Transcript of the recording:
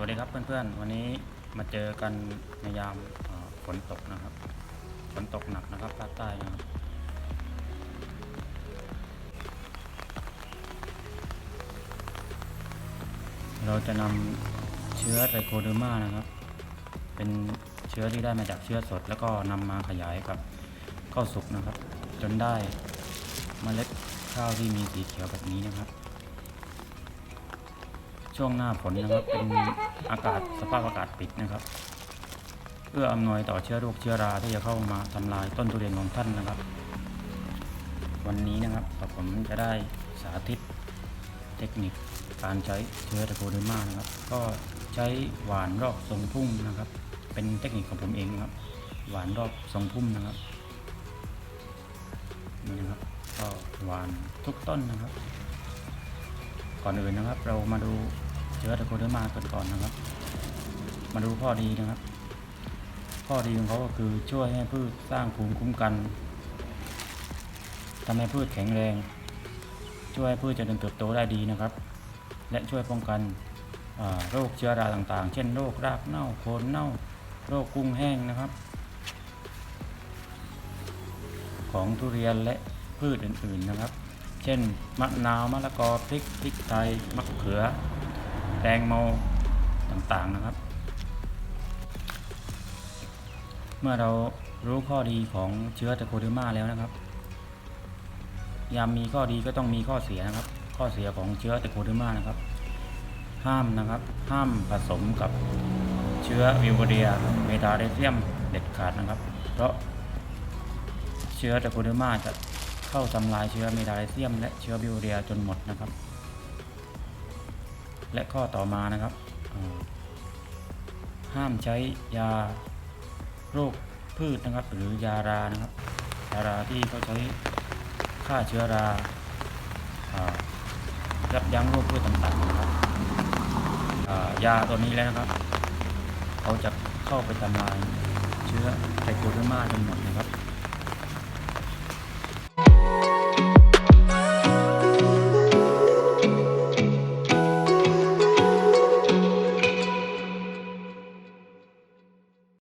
วัสดีครับเพื่อนๆ วันนี้มาเจอกันในยามฝนตกนะครับ ฝนตกหนักนะครับภาคใต้นะครับเราจะนำเชื้อไตรโคเดอร์มานะครับ เป็นเชื้อที่ได้มาจากเชื้อสด แล้วก็นำมาขยายกับข้าวสุกนะครับ จนได้เมล็ดข้าวที่มีสีเขียวแบบนี้นะครับ ช่วงหน้าฝนนะครับ เป็นอากาศสภาพอากาศปิดนะครับ เพื่ออำนวยต่อเชื้อโรคเชื้อราที่จะเข้ามาทำลายต้นทุเรียนของท่านนะครับ วันนี้นะครับผมจะได้สาธิตเทคนิคการใช้เชื้อตะโกเดอร์มานะครับ ก็ใช้หวานรอบทรงพุ่มนะครับ เป็นเทคนิคของผมเองนะครับ หวานรอบทรงพุ่มนะครับนี่นะครับก็หวานทุกต้นนะครับ ก่อนอื่นนะครับ เรามาดู เชื้อตะโกเดอร์มากันก่อนนะครับ มาดูข้อดีนะครับ ข้อดีของเขาก็คือช่วยให้พืชสร้างภูมิคุ้มกันทำให้พืชแข็งแรง ช่วยให้พืชเจริญเติบโตได้ดีนะครับ และช่วยป้องกันโรคเชื้อราต่างๆ เช่นโรครากเน่าโคนเน่า โรคกุ้งแห้งนะครับ ของทุเรียนและพืชอื่นๆนะครับ เช่นมะนาวมะละกอพริกพริกไทยมะเขือ แตงโมาต่างๆนะครับ เมื่อเรารู้ข้อดีของเชื้อตะโคเดอร์มาแล้วนะครับ ยามมีข้อดีก็ต้องมีข้อเสียนะครับ ข้อเสียของเชื้อตะโคเดอร์มานะครับ ห้ามนะครับ ห้ามผสมกับเชื้อวิวเรียเมทาเรเซียมเด็ดขาดนะครับ เพราะเชื้อตะโคเดอร์มาจะเข้าทำลายเชื้อเมทาเรเซียม และเชื้อวิวเรียจนหมดนะครับ และข้อต่อมานะครับ ห้ามใช้ยาโรคพืชนะครับ หรือยารานะครับยาราที่เขาใช้ฆ่าเชื้อราอ่ายับยั้งโรคพืชต่างๆนะครับยาตัวนี้แล้วนะครับเขาจะเข้าไปทำลายเชื้อไตโคเดอร์มาจนหมดนะครับ